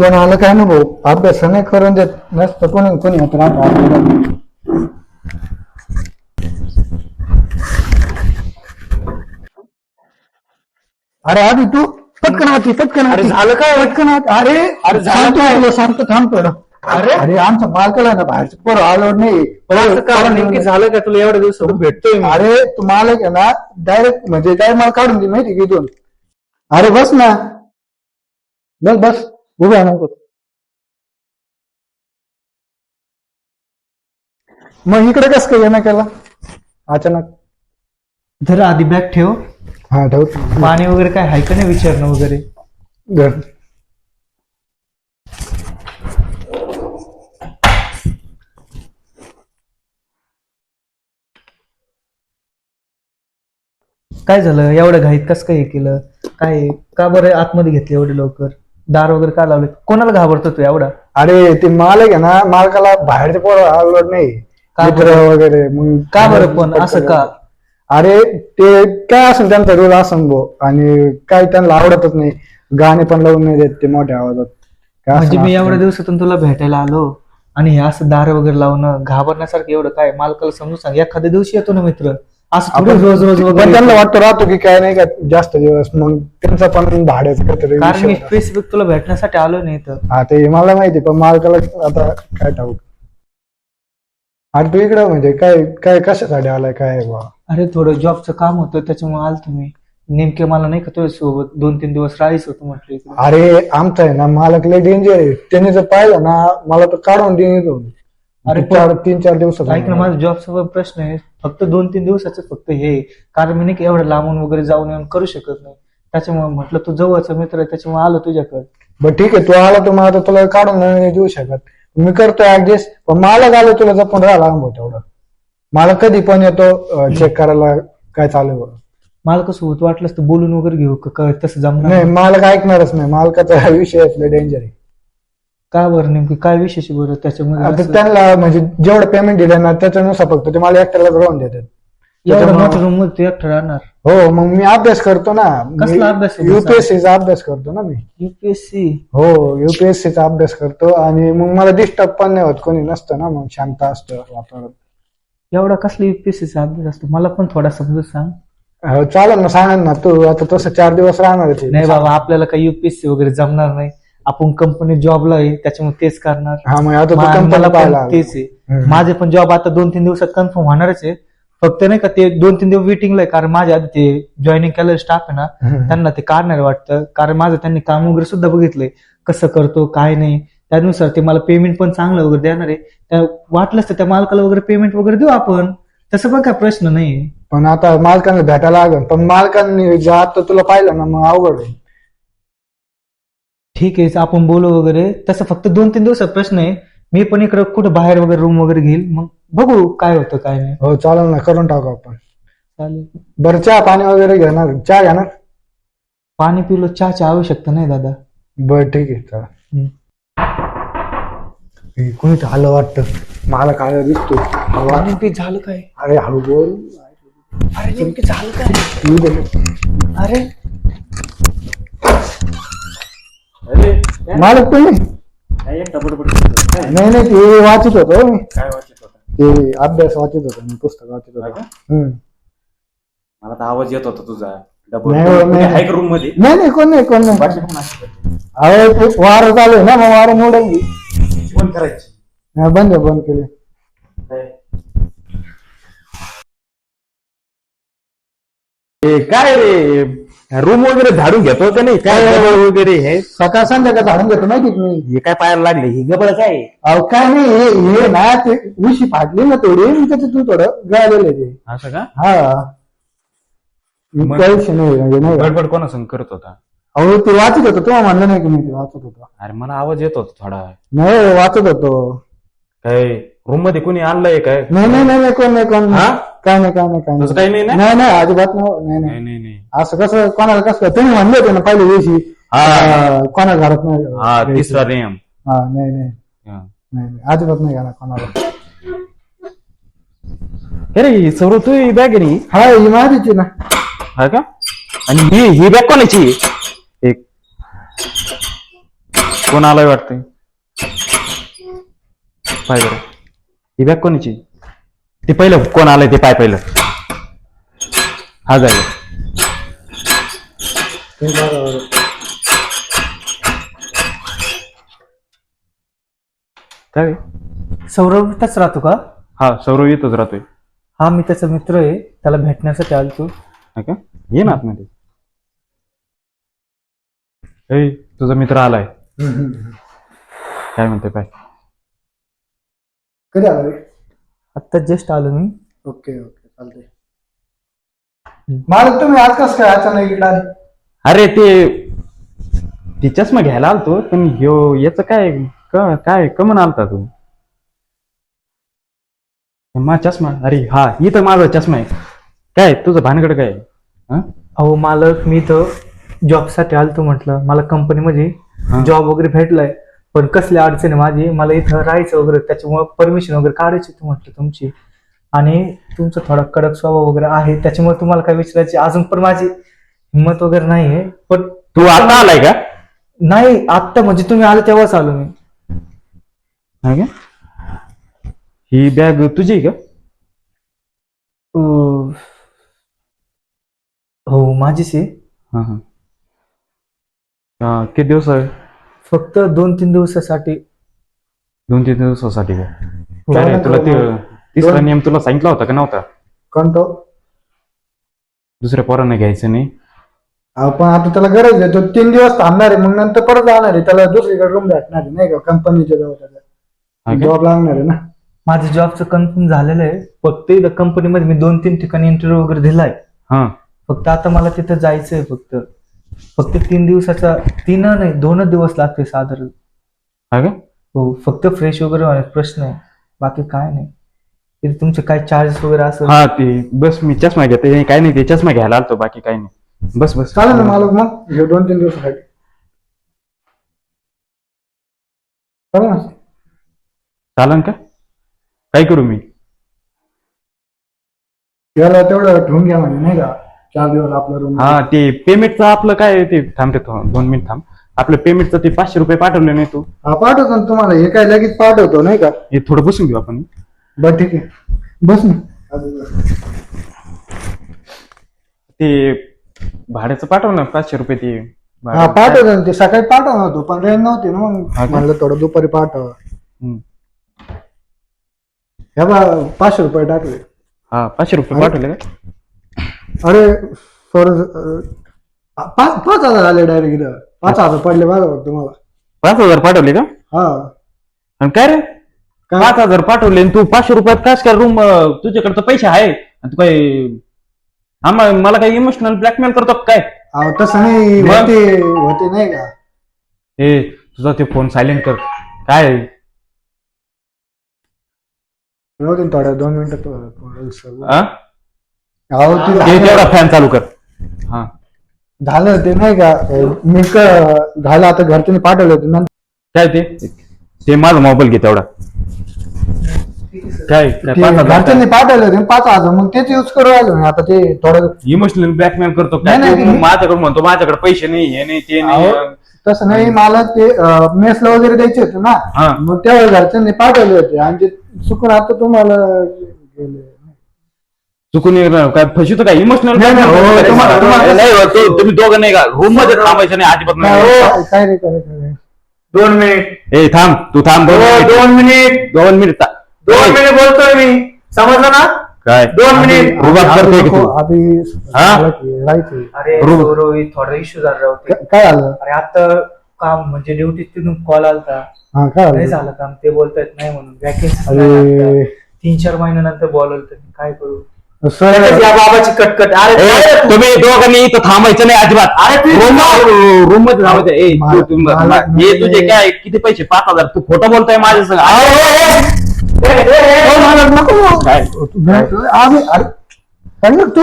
कोण आलं काय ना भाऊ अभ्यास नाही करून देत नसतं कोणी कोणी होत राहतो आपल्याला. अरे आधी तू पटकन हाती पटकन हाती झालं काय? पटकन अरे अरे सांगतो तुला सांगतो थांब थोडं अरे? अरे आमच्या मालकाला ना बाहेरचं पोरं आलो नाही. कारण नेमकी झालं का तुला एवढ्या दिवसात भेटतोय मी. अरे तू मालक आहे ना डायरेक्ट म्हणजे डायरेक्ट मला काढून दे माहिती की इथून? अरे बस ना. बस बस. उभा नको मग इकडे कस काय येणं केला? अचानक. जरा आधी बॅग ठेव. हा ठेवतो पाणी वगैरे काय आहे का नाही विचारणं वगैरे. काय झालं? एवढं घाईत कसं काय हे केलं? काय? का बरं आतमध्ये घेतले एवढे लवकर? दार वगैरे का लावले कोणाला घाबरतो तू एवढा? अरे ते मालक आहे ना मालकाला बाहेरचे पोरं आवडत नाही. का मित्र वगैरे मग का बरं पण असं का? अरे ते काय असेल त्यांचा रोल असेल भो आणि काय त्यांना आवडतच नाही. गाणे पण लावून नाही देत ते मोठ्या आवाजात. काय म्हणजे असेल मी असं. एवढ्या दिवसातून तुला भेटायला आलो आणि हे असं दार वगैरे लावणं घाबरण्यासारखं एवढं काय? मालकाला समजून सांग. एखाद्या दिवशी येतो ना मित्र. असं थोडी आपण- रोज रोज पण वगैरे त्यांना वाटतं राहतो की काय नाही का जास्त दिवस मग त्यांचा पण भाड्याचं काहीतरी कारण मी विषय होता. स्पेसिफिक तुला भेटण्यासाठी आलो नाही तर हा ते मला माहिती पण मालकाला आता काय ठाऊक अरे तू इकडं म्हणजे काय काय कशासाठी आलाय काय आहे बा अरे थोडं जॉबचं काम होतं त्याच्यामुळे आलो तुम्ही नेमके मला नाही का तुझ्या सोबत दोन तीन दिवस राहायचं होतं म्हटलं इकडे. अरे आमचा आहे ना मालक लय डेंजर आहे. त्याने जर पाहिलं ना मला तर काढून देईन इथून अरे चार तीन चार दिवसात ऐक ना माझा जॉबचा प्रश्न आहे. फक्त दोन तीन दिवसाचं फक्त हे आहे. कारण मी नाही का एवढं लांबून वगैरे जाऊन येऊन करू शकत नाही. त्याच्यामुळे म्हटलं तू जवळचा मित्र आहे त्याच्यामुळे आलो तुझ्याकडे. बरं ठीक आहे. तू आला तर मग आता तुला काढून नाही देऊ शकत. मी करतो ऍडजस्ट पण मालक आलो तुला जपून राहा लांब हो तेवढं मला कधी पण येतो चेक करायला काय चालू आहे. बघ. मला कसं होत वाटलंच तर बोलून वगैरे घेऊ का- का तसं जमणार नाही मालक ऐकणारच नाही. मालकाचा हा विषय डेंजर आहे. का बरं नेमकी? काय विशेष बरं त्याच्यामध्ये? आता असं? त्यांना म्हणजे जेवढं पेमेंट दिलं ना त्याच्यानुसार फक्त ते मला एकट्यालाच राहून देतात. एवढं त्याच्यामुळं- मोठं रूममध्ये तू एकटं राहणार? हो मग मी अभ्यास करतो ना. कसला अभ्यास आहे? युपीएससीचा अभ्यास करतो ना मी. युपीएससी हो युपीएससीचा अभ्यास करतो आणि मग मला डिस्टर्ब पण नाही होत कोणी नसतं ना मग शांत असतं वातावरण. एवढा कसला युपीएससीचा अभ्यास असतो? मला पण थोडा समजून सांग. हो, चालेल ना सांगेन ना तू. आता तसं चार दिवस राहणार नाही बाबा आपल्याला काही युपीएससी वगैरे जमणार नाही. आपण कंपनी जॉबला आहे त्याच्यामुळे तेच करणार. हा मग आता तू मा- कंपनीला मला पण पाहायला आला. तेच आहे. माझे पण जॉब आता दोन तीन दिवसात कन्फर्म होणारच आहे. फक्त नाही का ते दोन तीन दिवस वेटिंगला आहे कारण माझ्या आधी ते जॉईनिंग केलेलं स्टाफ आहे ना. त्यांना ते काढणार वाटतं. कारण माझं त्यांनी काम वगैरे सुद्धा बघितलंय. कसं करतो काय नाही. त्यानुसार ते मला पेमेंट पण चांगलं वगैरे देणार आहे. त्या वाटलंच तर त्या मालकाला वगैरे पेमेंट वगैरे देऊ आपण. तसं पण काय प्रश्न नाही. पण आता मालकांना भेटायला लागेल. पण मालकांनी जर आता तुला पाहिलं ना मग अवघड आहे. ठीक आहे आपण बोलू वगैरे. तसं फक्त दोन तीन दिवसात प्रश्न आहे. मी पण इकडे कुठं बाहेर वगैरे रूम वगैरे घेईल. मग बघू काय होतं काय नाही. हो चालेल ना. करून टाकू आपण. चालेल. बरं चहा पाणी वगैरे घेणार? चहा घेणार? पाणी पिलो चहाची आवश्यकता नाही दादा. बरं ठीक आहे चला. हम्म. हे कोणी तर आलं वाटतं? मला काय दिसतो आवाज. नेमकी झालं काय? अरे हळू बोल. अरे नेमकी झालं काय. अरे मालक तुम्ही? नाही नाही ते वाचत होतो. मी ते अभ्यास वाचत होतो मी पुस्तक वाचत होतो. हम्म. मला तर आवाज येत होता तुझा. डबल नाही नाही. आहे रूममध्ये? नाही नाही कोण नाही कोण नाही. भाषा पण ते वार चालू आहे ना मग वार मोडल फोन करायची. बंद आहे, बंद केले ए, काय रे? रूम वगैरे झाडून घेतो का नाही? काय गबळ वगैरे हे? सकाळ संध्याकाळ झाडून घेतो माहिती का मी? हे काय पायाला लागले? ही गबळ काय अहो काय नाही हे हे ना ते उशी फाटली ना थोडी आणि त्याच्यातून थोडं गळालेलं आहे ते. असं का? हा. मग- नाही म्हणजे नाही. का? गडबड कोणासंग करत होता? अहो ते वाचत होतो तुम्हाला म्हणलं नाही की मी ते वाचत होतो. अरे मला आवाज येत होता थोडा. नाही वाचत होतो. काय? रूममध्ये कोणी आणलंय काय? नाही नाही नाही नाही, कोण नाही कोण नाही. हा? काय नाही काय नाही काय तसं नाही काही नाही ना? नाही नाही अजिबात नाही नाही नाही. नाही नाही नाही. असं कसं कोणाला कसं तुम्ही म्हणले होते ना पहिल्या दिवशी. हा. अं, कोणा घरात नाही. हा तिसरा नियम. हा नाही नाही. हा. नाही नाही. अजिबात नाही घाला कोणाला. अरे सौरव तू ही बॅग रे हा ही माझीची ना. हा का? आणि ही ही बॅग कोणाची? एक. कोण आलाय वाटतंय बरं. ही बॅग कोणाची? ते पहिलं कोण आलंय ते पाय पहिलं. हा जाय काय सौरभ इथंच राहतो का? हा सौरव येतच राहतोय. हा मी त्याचा मित्र आहे. त्याला भेटण्यासाठी आलो हा का? ये ना आतमध्ये. ए तुझा मित्र आलाय. काय म्हणते काय कधी आला रे? आत्ता जस्ट आलो मी. ओके ओके चालतंय. मला तुम्ही आज कसं काय अचानक इकडे आले? अरे ते ती चष्मा घ्यायला आलतो पण ह्यो याच काय क- काय कमन आलता तू? मा चष्मा अरे हा इथं माझा चष्मा आहे. काय तुझं भानगड काय? आहे? हा? अहो मालक मी तर जॉबसाठी आलतो म्हटलं. मला कंपनीमध्ये हा. जॉब वगैरे भेटलाय. पण कसली अडचण? माझी मला इथं राहायचं वगैरे त्याच्यामुळे परमिशन वगैरे काढायची होती म्हटलं तुमची. आणि तुमचा थोडा कडक स्वभाव वगैरे आहे त्याच्यामुळे तुम्हाला काय विचारायची अजून पण माझी हिंमत वगैरे नाही आहे पण तू आता आलाय का? नाही आत्ता म्हणजे तुम्ही आले तेव्हाच आलो मी. हा का? ही बॅग तुझी आहे का? अं, हो माझीच आहे. हा हा. हा, किती दिवस आहे? फक्त दोन तीन दिवसासाठी. दोन तीन दिवसासाठी हो. काय रे, ना, तुला ते तिसरा नियम तुला सांगितला होता का नव्हता? कोणतो? दुसऱ्या पोरांना घ्यायचं नाही. आपण आता त्याला गरज आहे. तो तीन दिवस थांबणार आहे मग नंतर परत जाणार आहे. त्याला दुसरीकडे रूम भेटणार आहे नाही का? कंपनीच्या जवळ हा का? जॉब लागणार आहे ना? माझं जॉबचं कन्फर्म झालेलं आहे. फक्त इथं कंपनीमध्ये मी दोन तीन ठिकाणी इंटरव्ह्यू वगैरे दिलाय. हा. फक्त आता मला तिथं जायचंय फक्त. फक्त तीन दिवसाचा तीन नाही दोनच दिवस लागते साधारण. हा का? हो फक्त फ्रेश वगैरे होण्याचा प्रश्न आहे. बाकी काय नाही. तिथे तुमचे काय चार्जेस वगैरे असं हा ते बस मी चष्मा घेते काय नाही ते चष्मा घ्यायला आलतो बाकी काही नाही. बस बस. चालेल ना मालक मग. हे दोन तीन दिवसासाठी चालेल ना? चालन का? काय करू मी? याला तेवढं ठेवून घ्या म्हणजे नाही का? चार दिवस आपला रूम हा ते पेमेंटचं आपलं काय आहे ते? थांबते दोन मिनिट थांब. आपलं पेमेंटचं ते पाचशे रुपये पाठवले नाही तू. हा पाठवतो ना तुम्हाला. हे काय लगेच पाठवतो नाही का? हे थोडं बसून घेऊ आपण. बरं ठीक आहे. बस ना. ते भाड्याचं पाठव ना पाचशे रुपये ते हा. पाठवतो ना. ते सकाळी पाठवणार होतो पण रेंज नव्हती ना मग. का? म्हणलं थोडं दुपारी पाठवा. हम्म. हे बा पाचशे रुपये टाकले. हा पाचशे रुपये पाठवले का? अरे सॉरी पाच पाच हजार आले डायरेक्ट इथं पाच हजार पडले बघा तुम्हाला पाच हजार पाठवले का हा आणि काय रे काय? पाच हजार पाठवले आणि तू पाचशे रुपयात काच काय रूम तुझ्याकडे तर पैसे आहे आणि तू काय आम्हाला मला काही इमोशनल ब्लॅकमेल करतो का काय अहो तसं नाही मग? होते होते नाही का ए तुझा ते फोन सायलेंट कर काय आहे? राहू दे ना थोड्या दोन मिनिटं तो- थोडं सगळं. हा? अहो ते ते झालं- तेवढा फॅन चालू कर. हा. झालं ते नाही का? मी क- झालं आता घरच्यांनी पाठवलं होतं नंतर काय ते? ते माझा मोबाईल घे तेवढा. काय? ते घरच्यांनी पाठवलं होते पाच हजार मग तेच युज करू राहिलो मी आता ते थोडं इमोशनल ब्लॅकमेल करतो काय नाही, नाही, तू मी- माझ्याकडे म्हणतो माझ्याकडे पैसे नाही हे नाही ते नाही. अहो, तसं नाही मला ते मेसला वगैरे द्यायचे होते ना. हा. मग तेव्हा घरच्यांनी पाठवले होते. आणि ते चुकून आता तुम्हाला गेले. चुकून ये- काय फसितो काय इमोशनल नाही, नाही, हो, तुम्हाला- तुम्हाला- नाही हो, तू- तुम्ही दोघं नाही का? रूममध्ये थांबायचं नाही अजिबात नाही, नाही हो, काय रे काय रे, काय? रे. दोन मिनिट. ए थांब. तू थांब दोन हो, मिनिट. दोन मिनिट. दोन मिनिट दोन बोलतोय मी. समजलं ना? काय? दोन मिनिट. रुबाब अभि- करतोय की नको, तू? अभि हा? झालं की, राहायचं. अरे बरोबर. गौरव, थोडा इश्यू झाला होते. का- काय झालं? अरे आता काम म्हणजे ड्युटी तिथून कॉल आलता. हा काय नाही झालं झालं काम ते बोलतायत नाही म्हणून. वॅकेन्सी अरे. तीन चार महिन्यानंतर बोलवलं तर मी काय करू? सर. या बाबाची कटकट. अरे ए, काय रे तू? तुम्ही दोघांनी इथं थांबायचं नाही अजिबात. अरे तू- रूम रूममध्ये थांबायचं ए तू- मला- तू- मला- हे तुझे काय किती पैसे? पाच हजार. तू खोटं बोलतोय माझ्या संग. ए, ए, काय? आम्ही अरे तू?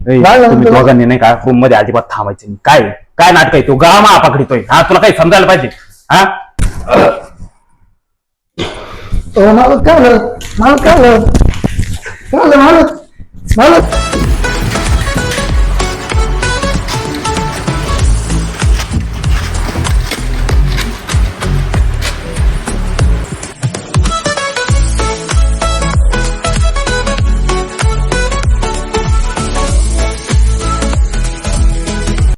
ए, काय झालं तुम्ही तुला? दोघांनी नाही का रूममध्ये अजिबात थांबायचं नाही. काय? काय नाटक आहे? तो गामा पकडितोय. हा तुला काही समजायला पाहिजे. हा? मला काय झालं? मला काय झालं? काय झालं मला मला